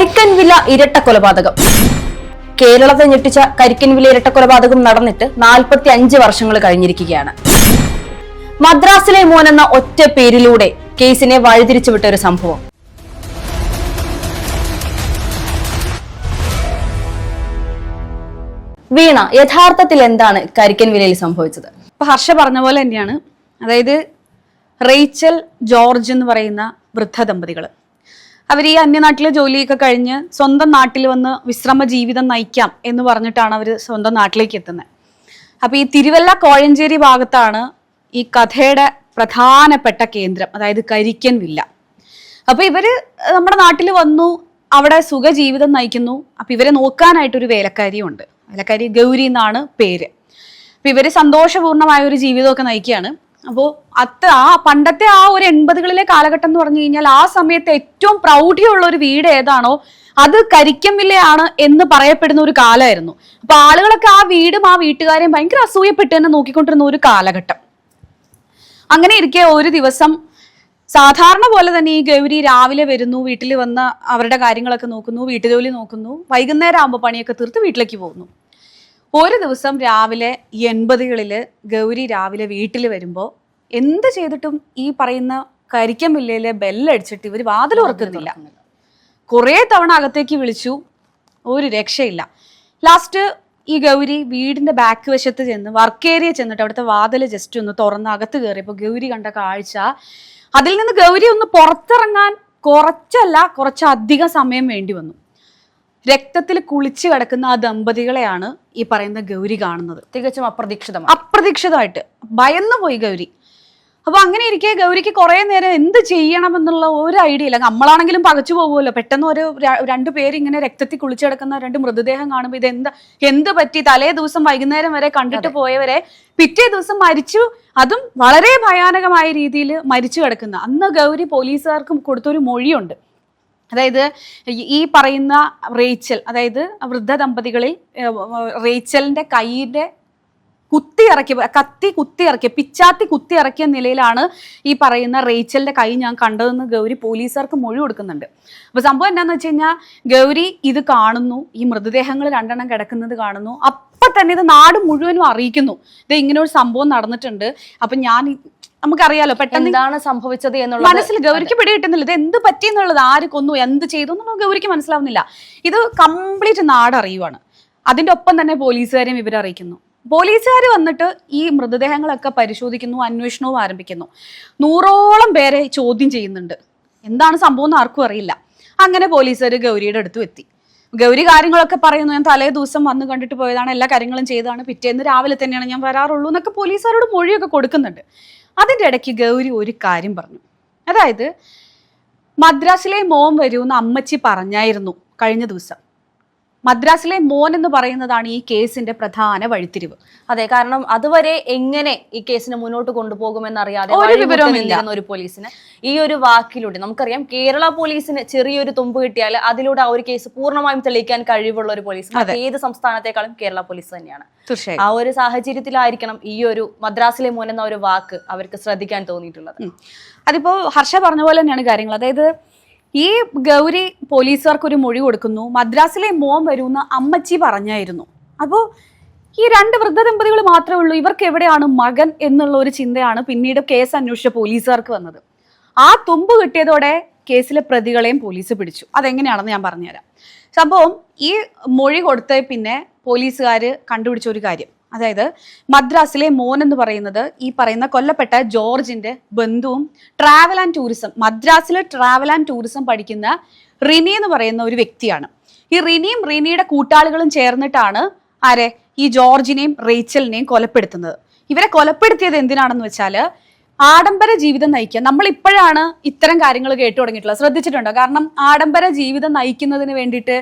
കരിക്കൻവില ഇരട്ട കൊലപാതകം കേരളത്തെ ഞെട്ടിച്ച കരിക്കൻവില ഇരട്ട കൊലപാതകം നടന്നിട്ട് നാൽപ്പത്തി അഞ്ച് വർഷങ്ങൾ കഴിഞ്ഞിരിക്കുകയാണ്. മദ്രാസിലെ മോൻ എന്ന ഒറ്റ പേരിലൂടെ കേസിനെ വഴിതിരിച്ചുവിട്ട ഒരു സംഭവം. വീണ യഥാർത്ഥത്തിൽ എന്താണ് കരിക്കൻവിലയിൽ സംഭവിച്ചത്? ഇപ്പൊ ഹർഷ പറഞ്ഞ പോലെ തന്നെയാണ്. അതായത് റേച്ചൽ ജോർജ് എന്ന് പറയുന്ന വൃദ്ധ ദമ്പതികൾ അവർ ഈ അന്യനാട്ടിലെ ജോലിയൊക്കെ കഴിഞ്ഞ് സ്വന്തം നാട്ടിൽ വന്ന് വിശ്രമ ജീവിതം നയിക്കാം എന്ന് പറഞ്ഞിട്ടാണ് അവർ സ്വന്തം നാട്ടിലേക്ക് എത്തുന്നത് അപ്പൊ ഈ തിരുവല്ല കോഴഞ്ചേരി ഭാഗത്താണ് ഈ കഥയുടെ പ്രധാനപ്പെട്ട കേന്ദ്രം അതായത് കരിക്കൻ വില്ല. അപ്പൊ ഇവർ നമ്മുടെ നാട്ടിൽ വന്നു അവിടെ സുഖജീവിതം നയിക്കുന്നു. അപ്പൊ ഇവരെ നോക്കാനായിട്ടൊരു വേലക്കാരിയുണ്ട്. വേലക്കാരി ഗൗരി എന്നാണ് പേര്. അപ്പൊ ഇവർ സന്തോഷപൂർണമായ ഒരു ജീവിതമൊക്കെ നയിക്കുകയാണ്. അപ്പോൾ അത്ര ആ പണ്ടത്തെ ആ ഒരു എൺപതുകളിലെ കാലഘട്ടം എന്ന് പറഞ്ഞു കഴിഞ്ഞാൽ ആ സമയത്ത് ഏറ്റവും പ്രൗഢിയുള്ള ഒരു വീട് ഏതാണോ അത് കരിക്കമ്മില്ലയാണ് എന്ന് പറയപ്പെടുന്ന ഒരു കാലമായിരുന്നു. അപ്പൊ ആളുകളൊക്കെ ആ വീടും ആ വീട്ടുകാരെയും ഭയങ്കര അസൂയപ്പെട്ട് തന്നെ നോക്കിക്കൊണ്ടിരുന്ന ഒരു കാലഘട്ടം. അങ്ങനെ ഇരിക്കെ ഒരു ദിവസം സാധാരണ പോലെ തന്നെ ഈ ഗൗരി രാവിലെ വരുന്നു വീട്ടിൽ വന്ന് അവരുടെ കാര്യങ്ങളൊക്കെ നോക്കുന്നു വീട്ടുജോലി നോക്കുന്നു വൈകുന്നേരം ആകുമ്പോൾ പണിയൊക്കെ തീർത്ത് വീട്ടിലേക്ക് പോകുന്നു. ഒരു ദിവസം രാവിലെ എൺപതുകളിൽ ഗൗരി രാവിലെ വീട്ടിൽ വരുമ്പോൾ എന്ത് ചെയ്തിട്ടും ഈ പറയുന്ന കരിക്കം വില്ലയിലെ ബെല്ലടിച്ചിട്ട് ഇവർ വാതിൽ ഉറക്കുന്നില്ല കുറേ തവണ അകത്തേക്ക് വിളിച്ചു. ഒരു രക്ഷയില്ല. ലാസ്റ്റ് ഈ ഗൗരി വീടിന്റെ ബാക്ക് വശത്ത് ചെന്ന് വർക്ക് ഏരിയ ചെന്നിട്ട് അവിടുത്തെ വാതിൽ ജസ്റ്റ് ഒന്ന് തുറന്ന് അകത്ത് കയറിയപ്പോൾ ഗൗരി കണ്ട കാഴ്ച. അതിൽ നിന്ന് ഗൗരി ഒന്ന് പുറത്തിറങ്ങാൻ കുറച്ചല്ല കുറച്ചധികം സമയം വേണ്ടി വന്നു. രക്തത്തിൽ കുളിച്ച് കിടക്കുന്ന ആ ദമ്പതികളെയാണ് ഈ പറയുന്ന ഗൗരി കാണുന്നത്. തികച്ചും അപ്രതീക്ഷിതം അപ്രതീക്ഷിതമായിട്ട്. ഭയന്നു പോയി ഗൗരി. അപ്പൊ അങ്ങനെ ഇരിക്കെ ഗൗരിക്ക് കുറെ നേരം എന്ത് ചെയ്യണം എന്നുള്ള ഒരു ഐഡിയ ഇല്ല. നമ്മളാണെങ്കിലും പകച്ചു പോകുമല്ലോ. പെട്ടെന്ന് ഒരു രണ്ടു പേര് ഇങ്ങനെ രക്തത്തിൽ കുളിച്ചു കിടക്കുന്ന രണ്ട് മൃതദേഹം കാണുമ്പോൾ ഇത് എന്താ എന്ത് പറ്റി? തലേ ദിവസം വൈകുന്നേരം വരെ കണ്ടിട്ട് പോയവരെ പിറ്റേ ദിവസം മരിച്ചു. അതും വളരെ ഭയാനകമായ രീതിയിൽ മരിച്ചു കിടക്കുന്ന. അന്ന് ഗൗരി പോലീസുകാർക്കും കൊടുത്തൊരു മൊഴിയുണ്ട്. അതായത് ഈ- പറയുന്ന റേച്ചൽ അതായത് വൃദ്ധ ദമ്പതികളിൽ റേച്ചലിന്റെ കൈയിന്റെ കുത്തി ഇറക്കിയ കത്തി കുത്തി ഇറക്കിയ പിച്ചാത്തി കുത്തി ഇറക്കിയ നിലയിലാണ് ഈ പറയുന്ന റേച്ചലിന്റെ കൈ ഞാൻ കണ്ടതെന്ന് ഗൗരി പോലീസുകാർക്ക് മൊഴി കൊടുക്കുന്നുണ്ട്. അപ്പൊ സംഭവം എന്താണെന്ന് വെച്ച് കഴിഞ്ഞാൽ ഗൗരി ഇത് കാണുന്നു ഈ മൃതദേഹങ്ങൾ രണ്ടെണ്ണം കിടക്കുന്നത് കാണുന്നു. അപ്പൊ തന്നെ ഇത് നാട് മുഴുവനും അറിയിക്കുന്നു. ഇത് ഇങ്ങനെ ഒരു സംഭവം നടന്നിട്ടുണ്ട്. അപ്പൊ ഞാൻ നമുക്കറിയാലോ പെട്ടെന്ന് എന്താണ് സംഭവിച്ചത് എന്നുള്ള മനസ്സിൽ ഗൗരിക്ക് പിടി കിട്ടുന്നില്ല. ഇത് എന്ത് പറ്റി എന്നുള്ളത് ആര് കൊന്നു എന്ത് ചെയ്തു എന്നൊന്നും ഗൗരിക്ക് മനസ്സിലാവുന്നില്ല. ഇത് കംപ്ലീറ്റ് നാട് അറിയുവാണ് അതിന്റെ ഒപ്പം തന്നെ പോലീസുകാരെയും ഇവരെ അറിയിക്കുന്നു. പോലീസുകാർ വന്നിട്ട് ഈ മൃതദേഹങ്ങളൊക്കെ പരിശോധിക്കുന്നു അന്വേഷണവും ആരംഭിക്കുന്നു. നൂറോളം പേരെ ചോദ്യം ചെയ്യുന്നുണ്ട്. എന്താണ് സംഭവം എന്ന് ആർക്കും അറിയില്ല. അങ്ങനെ പോലീസുകാർ ഗൗരിയുടെ അടുത്തും എത്തി. ഗൗരി കാര്യങ്ങളൊക്കെ പറയുന്നു ഞാൻ തലേ ദിവസം വന്ന് കണ്ടിട്ട് പോയതാണ് എല്ലാ കാര്യങ്ങളും ചെയ്തതാണ് പിറ്റേന്ന് രാവിലെ തന്നെയാണ് ഞാൻ വരാറുള്ളൂ എന്നൊക്കെ പോലീസുകാരോട് മൊഴിയൊക്കെ കൊടുക്കുന്നുണ്ട്. അതിന്റെ ഇടയ്ക്ക് ഗൗരി ഒരു കാര്യം പറഞ്ഞു. അതായത് മദ്രാസിലെ മോം വരൂ എന്ന് അമ്മച്ചി പറഞ്ഞായിരുന്നു കഴിഞ്ഞ ദിവസം. മദ്രാസിലെ മോൻ എന്ന് പറയുന്നതാണ് ഈ കേസിന്റെ പ്രധാന വഴിത്തിരിവ്. അതെ കാരണം അതുവരെ എങ്ങനെ ഈ കേസിനെ മുന്നോട്ട് കൊണ്ടുപോകുമെന്നറിയാതെ ഒരു വിവരവുമില്ല. ഒരു പോലീസിന് ഈ ഒരു വാക്കിലൂടെ നമുക്കറിയാം കേരള പോലീസിന് ചെറിയൊരു തുമ്പ് കിട്ടിയാൽ അതിലൂടെ ആ ഒരു കേസ് പൂർണമായും തെളിയിക്കാൻ കഴിവുള്ള ഒരു പോലീസ്. ഏത് സംസ്ഥാനത്തെക്കാളും കേരള പോലീസ് തന്നെയാണ്. തീർച്ചയായും. ആ ഒരു സാഹചര്യത്തിലായിരിക്കണം ഈ ഒരു മദ്രാസിലെ മോൻ എന്ന ഒരു വാക്ക് അവർക്ക് ശ്രദ്ധിക്കാൻ തോന്നിയിട്ടുള്ളത്. അതിപ്പോ ഹർഷ പറഞ്ഞ പോലെ തന്നെയാണ് കാര്യങ്ങൾ. അതായത് ഈ ഗൗരി പോലീസുകാർക്ക് ഒരു മൊഴി കൊടുക്കുന്നു. മദ്രാസിലെ മോൻ വരുമെന്ന് അമ്മച്ചി പറഞ്ഞായിരുന്നു. അപ്പോൾ ഈ രണ്ട് വൃദ്ധ ദമ്പതികൾ മാത്രമേ ഉള്ളൂ. ഇവർക്ക് എവിടെയാണ് മകൻ എന്നുള്ള ഒരു ചിന്തയാണ് പിന്നീട് കേസ് അന്വേഷിച്ച പോലീസുകാർക്ക് വന്നത്. ആ തുമ്പ് കിട്ടിയതോടെ കേസിലെ പ്രതികളെയും പോലീസ് പിടിച്ചു. അതെങ്ങനെയാണെന്ന് ഞാൻ പറഞ്ഞുതരാം. സംഭവം ഈ മൊഴി കൊടുത്ത പിന്നെ പോലീസുകാർ കണ്ടുപിടിച്ച ഒരു കാര്യം. അതായത് മദ്രാസിലെ മോൻ എന്ന് പറയുന്നത് ഈ പറയുന്ന കൊല്ലപ്പെട്ട ജോർജിന്റെ ബന്ധുവും ട്രാവൽ ആൻഡ് ടൂറിസം മദ്രാസിൽ ട്രാവൽ ആൻഡ് ടൂറിസം പഠിക്കുന്ന റിനി എന്ന് പറയുന്ന ഒരു വ്യക്തിയാണ്. ഈ റിനിയും റിനിയുടെ കൂട്ടാളികളും ചേർന്നിട്ടാണ് ആരെ? ഈ ജോർജിനെയും റേച്ചലിനെയും കൊലപ്പെടുത്തുന്നത്. ഇവരെ കൊലപ്പെടുത്തിയത് എന്തിനാണെന്ന് വെച്ചാൽ ആഡംബര ജീവിതം നയിക്കുക നമ്മൾ ഇപ്പോഴാണ് ഇത്തരം കാര്യങ്ങൾ കേട്ടു തുടങ്ങിയിട്ടുള്ളത്. ശ്രദ്ധിച്ചിട്ടുണ്ടോ? കാരണം ആഡംബര ജീവിതം നയിക്കുന്നതിന് വേണ്ടിയിട്ട്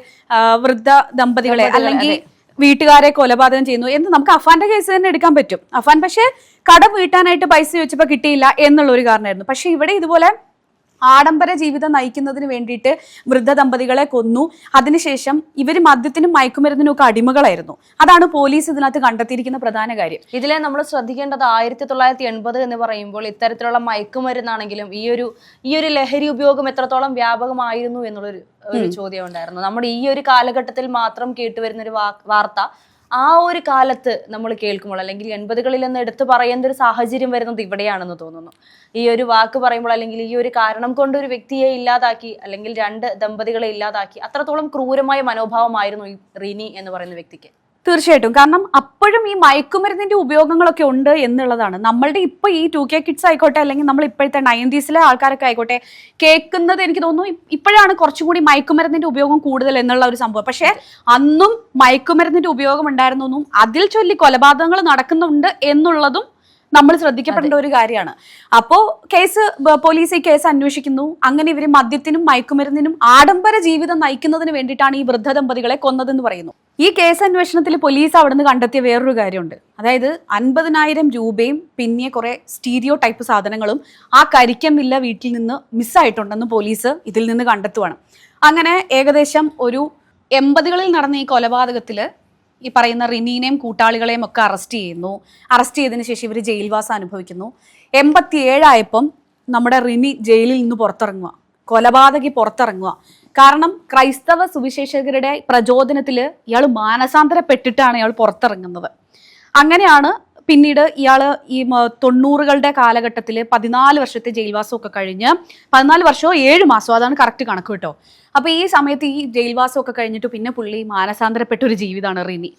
വൃദ്ധ ദമ്പതികളെ അല്ലെങ്കിൽ. വീട്ടുകാരെ കൊലപാതകം ചെയ്യുന്നു എന്ന് നമുക്ക് അഫാന്റെ കേസ് തന്നെ എടുക്കാൻ പറ്റും. അഫാൻ പക്ഷേ കടം വീട്ടാനായിട്ട് പൈസ ചോദിച്ചപ്പോൾ കിട്ടിയില്ല എന്നുള്ള ഒരു കാരണമായിരുന്നു. പക്ഷെ ഇവിടെ ഇതുപോലെ ആഡംബര ജീവിതം നയിക്കുന്നതിന് വേണ്ടിയിട്ട് വൃദ്ധ ദമ്പതികളെ കൊന്നു. അതിനുശേഷം ഇവർ മദ്യത്തിനും മയക്കുമരുന്നിനും ഒക്കെ അടിമകളായിരുന്നു. അതാണ് പോലീസ് ഇതിനകത്ത് കണ്ടെത്തിയിരിക്കുന്ന പ്രധാന കാര്യം. ഇതിലെ നമ്മൾ ശ്രദ്ധിക്കേണ്ടത് ആയിരത്തി തൊള്ളായിരത്തി എൺപത് എന്ന് പറയുമ്പോൾ ഇത്തരത്തിലുള്ള മയക്കുമരുന്നാണെങ്കിലും ഈ ഒരു ഈ ഒരു ലഹരി ഉപയോഗം എത്രത്തോളം വ്യാപകമായിരുന്നു എന്നുള്ളൊരു ഒരു ചോദ്യം ഉണ്ടായിരുന്നു. നമ്മുടെ ഈ ഒരു കാലഘട്ടത്തിൽ മാത്രം കേട്ടുവരുന്ന ഒരു വാർത്ത ആ ഒരു കാലത്ത് നമ്മൾ കേൾക്കുമ്പോൾ അല്ലെങ്കിൽ എൺപതുകളിൽ നിന്ന് എടുത്തു പറയേണ്ട ഒരു സാഹചര്യം വരുന്നത് ഇവിടെയാണെന്ന് തോന്നുന്നു. ഈ ഒരു വാക്ക് പറയുമ്പോൾ അല്ലെങ്കിൽ ഈ ഒരു കാരണം കൊണ്ട് ഒരു വ്യക്തിയെ ഇല്ലാതാക്കി അല്ലെങ്കിൽ രണ്ട് ദമ്പതികളെ ഇല്ലാതാക്കി അത്രത്തോളം ക്രൂരമായ മനോഭാവമായിരുന്നു ഈ റിനി എന്ന് പറയുന്ന വ്യക്തിക്ക്. തീർച്ചയായിട്ടും. കാരണം അപ്പോഴും ഈ മയക്കുമരുന്നിന്റെ ഉപയോഗങ്ങളൊക്കെ ഉണ്ട് എന്നുള്ളതാണ്. നമ്മളുടെ ഇപ്പൊ ഈ ടു കെ കിഡ്സ് ആയിക്കോട്ടെ അല്ലെങ്കിൽ നമ്മൾ ഇപ്പോഴത്തെ നയന്റീസിലെ ആൾക്കാരൊക്കെ ആയിക്കോട്ടെ കേൾക്കുന്നത് എനിക്ക് തോന്നുന്നു ഇപ്പോഴാണ് കുറച്ചും കൂടി മയക്കുമരുന്നിന്റെ ഉപയോഗം കൂടുതൽ എന്നുള്ള ഒരു സംഭവം. പക്ഷേ അന്നും മയക്കുമരുന്നിന്റെ ഉപയോഗം ഉണ്ടായിരുന്നെന്നും അതിൽ ചൊല്ലി കൊലപാതകങ്ങൾ നടക്കുന്നുണ്ട് എന്നുള്ളതും നമ്മൾ ശ്രദ്ധിക്കപ്പെടേണ്ട ഒരു കാര്യമാണ്. അപ്പോ കേസ് പോലീസ് ഈ കേസ് അന്വേഷിക്കുന്നു. അങ്ങനെ ഇവർ മദ്യത്തിനും മയക്കുമരുന്നിനും ആഡംബര ജീവിതം നയിക്കുന്നതിന് വേണ്ടിയിട്ടാണ് ഈ വൃദ്ധ ദമ്പതികളെ കൊന്നതെന്ന് പറയുന്നു. ഈ കേസ് അന്വേഷണത്തിൽ പോലീസ് അവിടുന്ന് കണ്ടെത്തിയ വേറൊരു കാര്യമുണ്ട്. അതായത് അൻപതിനായിരം രൂപയും പിന്നെ കുറെ സ്റ്റീരിയോ ടൈപ്പ് സാധനങ്ങളും ആ കരിക്കമില്ല വീട്ടിൽ നിന്ന് മിസ്സായിട്ടുണ്ടെന്ന് പോലീസ് ഇതിൽ നിന്ന് കണ്ടെത്തുവാണ്. അങ്ങനെ ഏകദേശം ഒരു എൺപതുകളിൽ നടന്ന ഈ കൊലപാതകത്തിൽ ഈ പറയുന്ന റിനീനെയും കൂട്ടാളികളെയും ഒക്കെ അറസ്റ്റ് ചെയ്യുന്നു. അറസ്റ്റ് ചെയ്തതിന് ശേഷം ഇവർ ജയിൽവാസം അനുഭവിക്കുന്നു. എൺപത്തി ഏഴായപ്പം നമ്മുടെ റിനി ജയിലിൽ നിന്ന് പുറത്തിറങ്ങുക കൊലപാതകി പുറത്തിറങ്ങുക കാരണം ക്രൈസ്തവ സുവിശേഷകരുടെ പ്രചോദനത്തിൽ ഇയാൾ മാനസാന്തരപ്പെട്ടിട്ടാണ് ഇയാൾ പുറത്തിറങ്ങുന്നത്. അങ്ങനെയാണ് പിന്നീട് ഇയാൾ ഈ തൊണ്ണൂറുകളുടെ കാലഘട്ടത്തിൽ പതിനാല് വർഷത്തെ ജയിൽവാസമൊക്കെ കഴിഞ്ഞ് പതിനാല് വർഷമോ ഏഴ് മാസമോ അതാണ് കറക്റ്റ് കണക്ക് കേട്ടോ. അപ്പോൾ ഈ സമയത്ത് ഈ ജയിൽവാസമൊക്കെ കഴിഞ്ഞിട്ട് പിന്നെ പുള്ളി മാനസാന്തരപ്പെട്ട ഒരു ജീവിതമാണ് റിനി.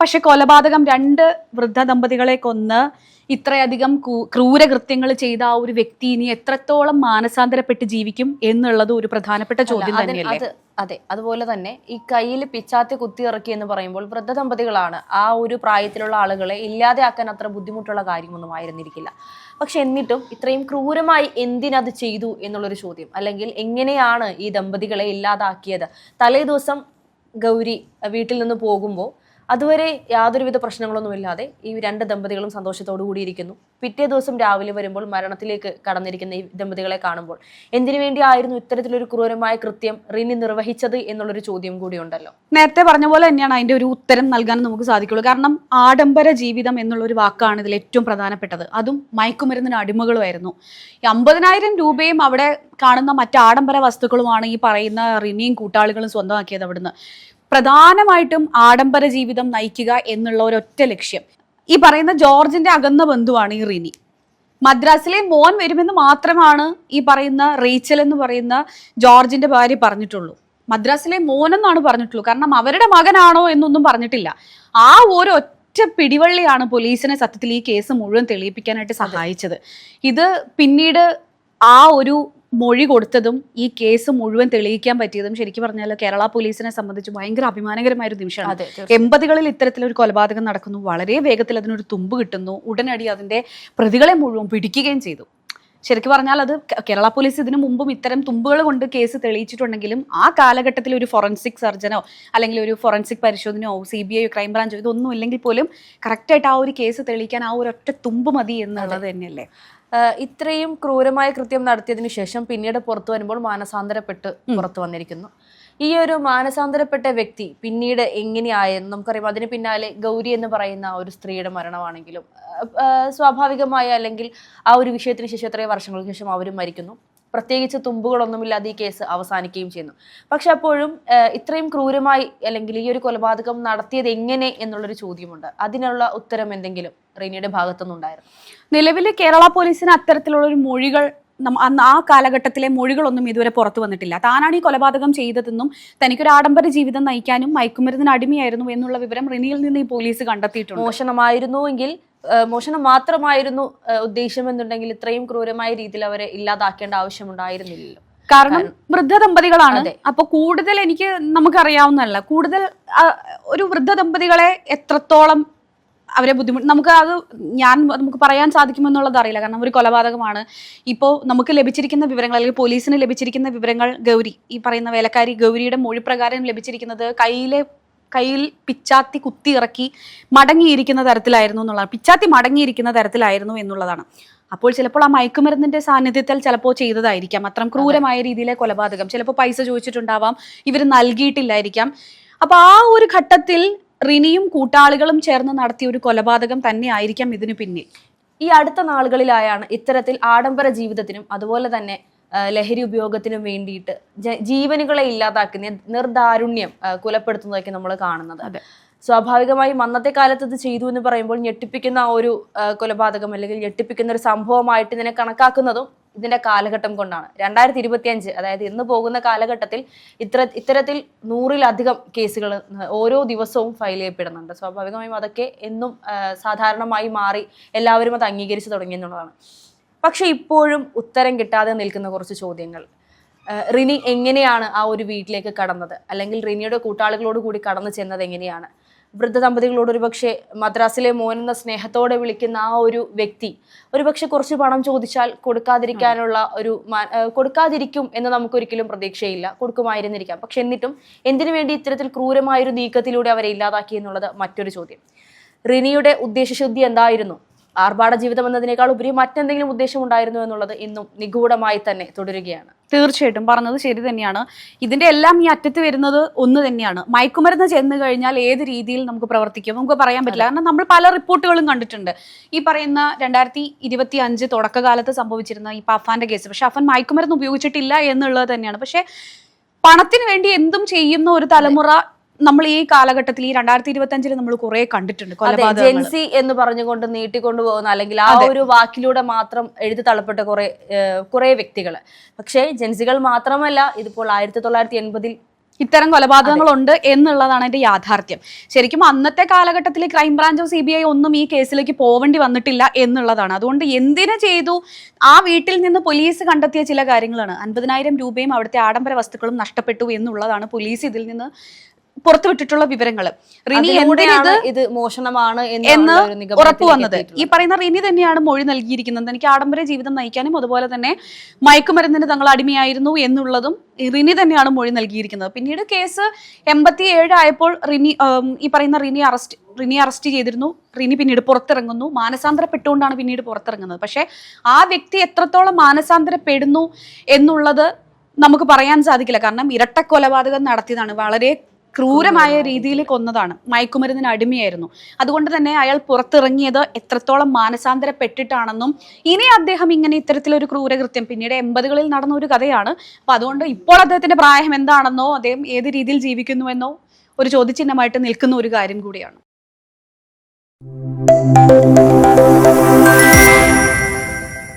പക്ഷെ കൊലപാതകം രണ്ട് വൃദ്ധ ദമ്പതികളെ കൊന്ന് ഇത്രയധികം ക്രൂരകൃത്യങ്ങൾ ചെയ്ത ആ ഒരു വ്യക്തി ഇനി എത്രത്തോളം മാനസാന്തരപ്പെട്ട് ജീവിക്കും എന്നുള്ളത് ഒരു പ്രധാനപ്പെട്ട ചോദ്യം തന്നെയാണ് തന്നെയല്ലേ? അതെ അതുപോലെ തന്നെ ഈ കയ്യിൽ പിച്ചാത്തി കുത്തിയിറക്കി എന്ന് പറയുമ്പോൾ വൃദ്ധ ദമ്പതികളാണ് ആ ഒരു പ്രായത്തിലുള്ള ആളുകളെ ഇല്ലാതെയാക്കാൻ അത്ര ബുദ്ധിമുട്ടുള്ള കാര്യമൊന്നും ആയിരുന്നിരിക്കില്ല. പക്ഷെ എന്നിട്ടും ഇത്രയും ക്രൂരമായി എന്തിനത് ചെയ്തു എന്നുള്ളൊരു ചോദ്യം അല്ലെങ്കിൽ എങ്ങനെയാണ് ഈ ദമ്പതികളെ ഇല്ലാതാക്കിയത്? തലേ ദിവസം ഗൗരി വീട്ടിൽ നിന്ന് പോകുമ്പോൾ അതുവരെ യാതൊരുവിധ പ്രശ്നങ്ങളൊന്നുമില്ലാതെ ഈ രണ്ട് ദമ്പതികളും സന്തോഷത്തോടു കൂടിയിരിക്കുന്നു പിറ്റേ ദിവസം രാവിലെ വരുമ്പോൾ മരണത്തിലേക്ക് കടന്നിരിക്കുന്ന ഈ ദമ്പതികളെ കാണുമ്പോൾ എന്തിനു വേണ്ടിയായിരുന്നു ഇത്തരത്തിലൊരു ക്രൂരമായ കൃത്യം റിനി നിർവഹിച്ചത് എന്നുള്ളൊരു ചോദ്യം കൂടിയുണ്ടല്ലോ നേരത്തെ പറഞ്ഞ പോലെ തന്നെയാണ് അതിന്റെ ഒരു ഉത്തരം നൽകാൻ നമുക്ക് സാധിക്കുള്ളൂ. കാരണം ആഡംബര ജീവിതം എന്നുള്ള ഒരു വാക്കാണ് ഇതിൽ ഏറ്റവും പ്രധാനപ്പെട്ടത്. അതും മയക്കുമരുന്നിന് അടിമകളുമായിരുന്നു. ഈ അമ്പതിനായിരം രൂപയും അവിടെ കാണുന്ന മറ്റ് ആഡംബര വസ്തുക്കളുമാണ് ഈ പറയുന്ന റിനിയും കൂട്ടാളികളും സ്വന്തമാക്കിയത് അവിടുന്ന്. പ്രധാനമായിട്ടും ആഡംബര ജീവിതം നയിക്കുക എന്നുള്ള ഒരൊറ്റ ലക്ഷ്യം. ഈ പറയുന്ന ജോർജിന്റെ അകന്ന ബന്ധുവാണ് ഈ റിനി. മദ്രാസിലെ മോൻ വരുമെന്ന് മാത്രമാണ് ഈ പറയുന്ന റീച്ചൽ എന്ന് പറയുന്ന ജോർജിന്റെ ഭാര്യ പറഞ്ഞിട്ടുള്ളൂ. മദ്രാസിലെ മോനെന്നാണ് പറഞ്ഞിട്ടുള്ളൂ. കാരണം അവരുടെ മകനാണോ എന്നൊന്നും പറഞ്ഞിട്ടില്ല. ആ ഒരു ഒറ്റ പിടിവള്ളിയാണ് പോലീസിനെ സത്യത്തിൽ ഈ കേസ് മുഴുവൻ തെളിയിപ്പിക്കാനായിട്ട് സഹായിച്ചത്. ഇത് പിന്നീട് ആ ഒരു മൊഴി കൊടുത്തതും ഈ കേസ് മുഴുവൻ തെളിയിക്കാൻ പറ്റിയതും ശരിക്കും പറഞ്ഞാൽ കേരള പോലീസിനെ സംബന്ധിച്ച് ഭയങ്കര അഭിമാനകരമായ ഒരു നിമിഷമാണ്. എൺപതുകളിൽ ഇത്തരത്തിലൊരു കൊലപാതകം നടക്കുന്നു വളരെ വേഗത്തിൽ അതിനൊരു തുമ്പ് കിട്ടുന്നു ഉടനടി അതിന്റെ പ്രതികളെ മുഴുവൻ പിടിക്കുകയും ചെയ്തു. ശരിക്കും പറഞ്ഞാൽ അത് കേരള പോലീസ് ഇതിനു മുമ്പും ഇത്തരം തുമ്പുകൾ കൊണ്ട് കേസ് തെളിയിച്ചിട്ടുണ്ടെങ്കിലും ആ കാലഘട്ടത്തിൽ ഒരു ഫോറൻസിക് സർജനോ അല്ലെങ്കിൽ ഒരു ഫോറൻസിക് പരിശോധനയോ സി ബി ഐ ക്രൈംബ്രാഞ്ചോ ഇതൊന്നും ഇല്ലെങ്കിൽ പോലും കറക്റ്റായിട്ട് ആ ഒരു കേസ് തെളിയിക്കാൻ ആ ഒരു ഒറ്റ തുമ്പ് മതി എന്നുള്ളത് തന്നെയല്ലേ? ഇത്രയും ക്രൂരമായ കൃത്യം നടത്തിയതിനു ശേഷം പിന്നീട് പുറത്തു വരുമ്പോൾ മാനസാന്തരപ്പെട്ട് പുറത്തു വന്നിരിക്കുന്നു. ഈ ഒരു മാനസാന്തരപ്പെട്ട വ്യക്തി പിന്നീട് എങ്ങനെയായെന്ന് നമുക്കറിയാം. അതിന് പിന്നാലെ ഗൗരി എന്ന് പറയുന്ന ഒരു സ്ത്രീയുടെ മരണമാണെങ്കിലും സ്വാഭാവികമായ അല്ലെങ്കിൽ ആ ഒരു വിഷയത്തിന് ശേഷം എത്രയോ വർഷങ്ങൾക്ക് ശേഷം അവരും മരിക്കുന്നു. പ്രത്യേകിച്ച് തുമ്പുകളൊന്നുമില്ലാതെ ഈ കേസ് അവസാനിക്കുകയും ചെയ്യുന്നു. പക്ഷെ അപ്പോഴും ഇത്രയും ക്രൂരമായി അല്ലെങ്കിൽ ഈ ഒരു കൊലപാതകം നടത്തിയത് എങ്ങനെ എന്നുള്ളൊരു ചോദ്യമുണ്ട്. അതിനുള്ള ഉത്തരം എന്തെങ്കിലും റീനയുടെ ഭാഗത്തുനിന്നുണ്ടായിരുന്നു. നിലവിൽ കേരള പോലീസിന് അത്തരത്തിലുള്ള ഒരു മൊഴികൾ അന്ന് ആ കാലഘട്ടത്തിലെ മൊഴികളൊന്നും ഇതുവരെ പുറത്തു വന്നിട്ടില്ല. താനാണ് ഈ കൊലപാതകം ചെയ്തതെന്നും തനിക്കൊരു ആഡംബര ജീവിതം നയിക്കാനും മയക്കുമരുന്നിന് അടിമയായിരുന്നു എന്നുള്ള വിവരം റിനിയിൽ നിന്ന് ഈ പോലീസ് കണ്ടെത്തിയിട്ടുണ്ട്. മോഷണമായിരുന്നു എങ്കിൽ മോഷണം മാത്രമായിരുന്നു ഉദ്ദേശം ഉദ്ദേശമെന്നുണ്ടെങ്കിൽ ഇത്രയും ക്രൂരമായ രീതിയിൽ അവരെ ഇല്ലാതാക്കേണ്ട ആവശ്യമുണ്ടായിരുന്നില്ല കാരണം വൃദ്ധ ദമ്പതികളാണ്. അപ്പൊ കൂടുതൽ എനിക്ക് നമുക്കറിയാവുന്നതല്ല. കൂടുതൽ ഒരു വൃദ്ധ ദമ്പതികളെ എത്രത്തോളം അവരെ ബുദ്ധിമുട്ട് നമുക്ക് അത് ഞാൻ നമുക്ക് പറയാൻ സാധിക്കുമെന്നുള്ളത് അറിയില്ല. കാരണം ഒരു കൊലപാതകമാണ്. ഇപ്പോൾ നമുക്ക് ലഭിച്ചിരിക്കുന്ന വിവരങ്ങൾ അല്ലെങ്കിൽ പോലീസിന് ലഭിച്ചിരിക്കുന്ന വിവരങ്ങൾ ഗൗരി ഈ പറയുന്ന വേലക്കാരി ഗൗരിയുടെ മൊഴി പ്രകാരം ലഭിച്ചിരിക്കുന്നത് കയ്യിലെ കയ്യിൽ പിച്ചാത്തി കുത്തി ഇറക്കി മടങ്ങിയിരിക്കുന്ന തരത്തിലായിരുന്നു എന്നുള്ളതാണ്. പിച്ചാത്തി മടങ്ങിയിരിക്കുന്ന തരത്തിലായിരുന്നു എന്നുള്ളതാണ്. അപ്പോൾ ചിലപ്പോൾ ആ മയക്കുമരുന്നിന്റെ സാന്നിധ്യത്തിൽ ചിലപ്പോൾ ചെയ്തതായിരിക്കാം. അത്രയും ക്രൂരമായ രീതിയിലെ കൊലപാതകം. ചിലപ്പോൾ പൈസ ചോദിച്ചിട്ടുണ്ടാവാം. ഇവർ നൽകിയിട്ടില്ലായിരിക്കാം. അപ്പൊ ആ ഒരു ഘട്ടത്തിൽ റിനിയും കൂട്ടാളികളും ചേർന്ന് നടത്തിയ ഒരു കൊലപാതകം തന്നെ ആയിരിക്കാം ഇതിനു പിന്നിൽ ഈ അടുത്ത നാളുകളിലായാണ് ഇത്തരത്തിൽ ആഡംബര ജീവിതത്തിനും അതുപോലെ തന്നെ ലഹരി ഉപയോഗത്തിനും വേണ്ടിയിട്ട് ജീവനുകളെ ഇല്ലാതാക്കുന്ന നിർദാരുണ്യം കുലപ്പെടുത്തുന്നതൊക്കെ നമ്മൾ കാണുന്നത്. സ്വാഭാവികമായും അന്നത്തെ കാലത്ത് ഇത് ചെയ്തു എന്ന് പറയുമ്പോൾ ഞെട്ടിപ്പിക്കുന്ന ഒരു കൊലപാതകം അല്ലെങ്കിൽ ഞെട്ടിപ്പിക്കുന്ന ഒരു സംഭവമായിട്ട് ഇതിനെ കണക്കാക്കുന്നതും ഇതിന്റെ കാലഘട്ടം കൊണ്ടാണ്. രണ്ടായിരത്തി ഇരുപത്തി അഞ്ച് അതായത് ഇന്ന് പോകുന്ന കാലഘട്ടത്തിൽ ഇത്ര ഇത്തരത്തിൽ നൂറിലധികം കേസുകൾ ഓരോ ദിവസവും ഫയൽ ചെയ്യപ്പെടുന്നുണ്ട്. സ്വാഭാവികമായും അതൊക്കെ എന്നും സാധാരണമായി മാറി എല്ലാവരും അത് അംഗീകരിച്ചു തുടങ്ങി എന്നുള്ളതാണ്. പക്ഷെ ഇപ്പോഴും ഉത്തരം കിട്ടാതെ നിൽക്കുന്ന കുറച്ച് ചോദ്യങ്ങൾ. റിനി എങ്ങനെയാണ് ആ ഒരു വീട്ടിലേക്ക് കടന്നത്? അല്ലെങ്കിൽ റിനിയുടെ കൂട്ടാളികളോട് കൂടി കടന്നു ചെന്നത് എങ്ങനെയാണ്? വൃദ്ധ ദമ്പതികളോട് ഒരുപക്ഷെ മദ്രാസിലെ മോൻ എന്ന സ്നേഹത്തോടെ വിളിക്കുന്ന ആ ഒരു വ്യക്തി ഒരുപക്ഷെ കുറച്ച് പണം ചോദിച്ചാൽ കൊടുക്കാതിരിക്കാനുള്ള ഒരു കൊടുക്കാതിരിക്കും എന്ന് നമുക്കൊരിക്കലും പ്രതീക്ഷയില്ല. കൊടുക്കുമായിരുന്നിരിക്കാം. പക്ഷെ എന്നിട്ടും എന്തിനു വേണ്ടി ഇത്തരത്തിൽ ക്രൂരമായൊരു നീക്കത്തിലൂടെ അവരെ ഇല്ലാതാക്കി എന്നുള്ളത് മറ്റൊരു ചോദ്യം. റിനിയുടെ ഉദ്ദേശശുദ്ധി എന്തായിരുന്നു? ആർഭാട ജീവിതം എന്നതിനേക്കാൾ ഉപരി മറ്റെന്തെങ്കിലും ഉദ്ദേശം ഉണ്ടായിരുന്നു എന്നുള്ളത് ഇന്നും നിഗൂഢമായി തന്നെ തുടരുകയാണ്. തീർച്ചയായിട്ടും പറഞ്ഞത് ശരി തന്നെയാണ്. ഇതിന്റെ എല്ലാം ഈ അറ്റത്ത് വരുന്നത് ഒന്ന് തന്നെയാണ്. മയക്കുമരുന്ന് ചെന്ന് കഴിഞ്ഞാൽ ഏത് രീതിയിൽ നമുക്ക് പ്രവർത്തിക്കും? നമുക്ക് പറയാൻ പറ്റില്ല. കാരണം നമ്മൾ പല റിപ്പോർട്ടുകളും കണ്ടിട്ടുണ്ട്. ഈ പറയുന്ന രണ്ടായിരത്തി ഇരുപത്തി അഞ്ച് തുടക്കകാലത്ത് സംഭവിച്ചിരുന്ന ഈ അഫാന്റെ കേസ്. പക്ഷെ അഫൻ മയക്കുമരുന്ന് ഉപയോഗിച്ചിട്ടില്ല എന്നുള്ളത് തന്നെയാണ്. പക്ഷെ പണത്തിന് വേണ്ടി എന്തും ചെയ്യുന്ന ഒരു തലമുറ നമ്മൾ ഈ കാലഘട്ടത്തിൽ ഈ രണ്ടായിരത്തി ഇരുപത്തി അഞ്ചിൽ നമ്മൾ കുറെ കണ്ടിട്ടുണ്ട് കൊലപാതകി ജെൻസി എന്ന് പറഞ്ഞുകൊണ്ട് നീട്ടിക്കൊണ്ടു പോകുന്ന അല്ലെങ്കിൽ ആ ഒരു വാക്കിലൂടെ മാത്രം എഴുതി തള്ളപ്പെട്ട കുറെ കുറെ വ്യക്തികൾ പക്ഷേ ജെൻസികൾ മാത്രമല്ല ഇതിപ്പോൾ ആയിരത്തി തൊള്ളായിരത്തി എൺപതിൽ ഇത്തരം കൊലപാതകങ്ങളുണ്ട് എന്നുള്ളതാണ് എന്റെ യാഥാർത്ഥ്യം. ശരിക്കും അന്നത്തെ കാലഘട്ടത്തിൽ ക്രൈംബ്രാഞ്ചോ സി ബി ഐ ഒന്നും ഈ കേസിലേക്ക് പോവേണ്ടി വന്നിട്ടില്ല എന്നുള്ളതാണ്. അതുകൊണ്ട് എന്തിനു ചെയ്തു? ആ വീട്ടിൽ നിന്ന് പോലീസ് കണ്ടെത്തിയ ചില കാര്യങ്ങളാണ്. അൻപതിനായിരം രൂപയും അവിടുത്തെ ആഡംബര വസ്തുക്കളും നഷ്ടപ്പെട്ടു എന്നുള്ളതാണ് പോലീസ് ഇതിൽ നിന്ന് പുറത്തുവിട്ടിട്ടുള്ള വിവരങ്ങൾ റിനി എന്തിനാണ് ഇത് മോഷണമാണ് എന്ന് ഉറപ്പു വന്നത്? ഈ പറയുന്ന റിനി തന്നെയാണ് മൊഴി നൽകിയിരിക്കുന്നത്. എനിക്ക് ആഡംബര ജീവിതം നയിക്കാനും അതുപോലെ തന്നെ മയക്കുമരുന്നിന് തങ്ങൾ അടിമയായിരുന്നു എന്നുള്ളതും റിനി തന്നെയാണ് മൊഴി നൽകിയിരിക്കുന്നത്. പിന്നീട് കേസ് എൺപത്തി ഏഴ് ആയപ്പോൾ റിനി ഈ പറയുന്ന റിനി അറസ്റ്റ് റിനി അറസ്റ്റ് ചെയ്തിരുന്നു. റിനി പിന്നീട് പുറത്തിറങ്ങുന്നു. മാനസാന്തരപ്പെട്ടുകൊണ്ടാണ് പിന്നീട് പുറത്തിറങ്ങുന്നത്. പക്ഷേ ആ വ്യക്തി എത്രത്തോളം മാനസാന്തരപ്പെടുന്നു എന്നുള്ളത് നമുക്ക് പറയാൻ സാധിക്കില്ല. കാരണം ഇരട്ട കൊലപാതകം നടത്തിയതാണ്. വളരെ ക്രൂരമായ രീതിയിൽ. കൊന്നതാണ്. മയക്കുമരുന്നിന് അടിമയായിരുന്നു. അതുകൊണ്ട് തന്നെ അയാൾ പുറത്തിറങ്ങിയത് എത്രത്തോളം മാനസാന്തരപ്പെട്ടിട്ടാണെന്നും ഇനി അദ്ദേഹം ഇങ്ങനെ ഇത്തരത്തിലൊരു ക്രൂരകൃത്യം പിന്നീട് എൺപതുകളിൽ നടന്ന ഒരു കഥയാണ്. അപ്പൊ അതുകൊണ്ട് ഇപ്പോൾ അദ്ദേഹത്തിന്റെ പ്രായം എന്താണെന്നോ അദ്ദേഹം ഏത് രീതിയിൽ ജീവിക്കുന്നുവെന്നോ ഒരു ചോദ്യചിഹ്നമായിട്ട് നിൽക്കുന്ന ഒരു കാര്യം കൂടിയാണ്.